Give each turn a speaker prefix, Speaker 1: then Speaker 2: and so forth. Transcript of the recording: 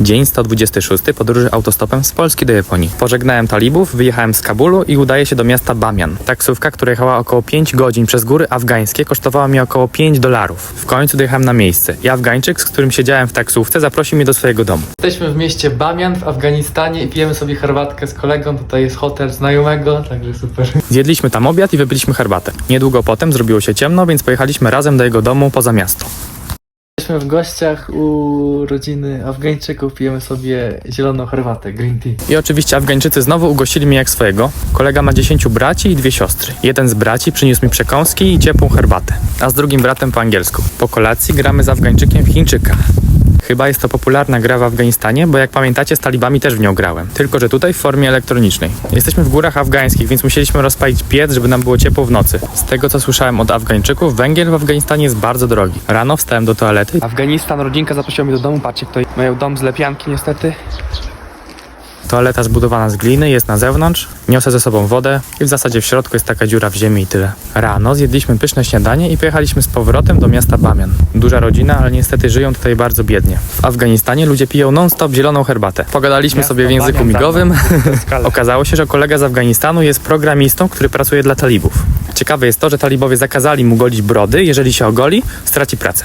Speaker 1: Dzień 126 podróży autostopem z Polski do Japonii. Pożegnałem talibów, wyjechałem z Kabulu i udaję się do miasta Bamian. Taksówka, która jechała około 5 godzin przez góry afgańskie, kosztowała mi około 5 dolarów. W końcu dojechałem na miejsce. I Afgańczyk, z którym siedziałem w taksówce, zaprosił mnie do swojego domu. Jesteśmy w mieście Bamian w Afganistanie i pijemy sobie herbatkę z kolegą. Tutaj jest hotel znajomego, także super. Zjedliśmy tam obiad i wypiliśmy herbatę. Niedługo potem zrobiło się ciemno, więc pojechaliśmy razem do jego domu poza miasto. W gościach u rodziny Afgańczyków, pijemy sobie zieloną herbatę, green tea. I oczywiście Afgańczycy znowu ugościli mnie jak swojego. Kolega ma 10 braci i dwie siostry. Jeden z braci przyniósł mi przekąski i ciepłą herbatę, a z drugim bratem po angielsku. Po kolacji gramy z Afgańczykiem w Chińczyka. Chyba jest to popularna gra w Afganistanie, bo jak pamiętacie z talibami też w nią grałem. Tylko, że tutaj w formie elektronicznej. Jesteśmy w górach afgańskich, więc musieliśmy rozpalić piec, żeby nam było ciepło w nocy. Z tego co słyszałem od Afgańczyków, węgiel w Afganistanie jest bardzo drogi. Rano wstałem do toalety. Afganistan, rodzinka zaprosiła mnie do domu. Patrzcie, tutaj mają dom z lepianki niestety. Toaleta zbudowana z gliny, jest na zewnątrz, niosę ze sobą wodę i w zasadzie w środku jest taka dziura w ziemi i tyle. Rano zjedliśmy pyszne śniadanie i pojechaliśmy z powrotem do miasta Bamian. Duża rodzina, ale niestety żyją tutaj bardzo biednie. W Afganistanie ludzie piją non-stop zieloną herbatę. Pogadaliśmy sobie w języku migowym. Okazało się, że kolega z Afganistanu jest programistą, który pracuje dla talibów. Ciekawe jest to, że talibowie zakazali mu golić brody, jeżeli się ogoli, straci pracę.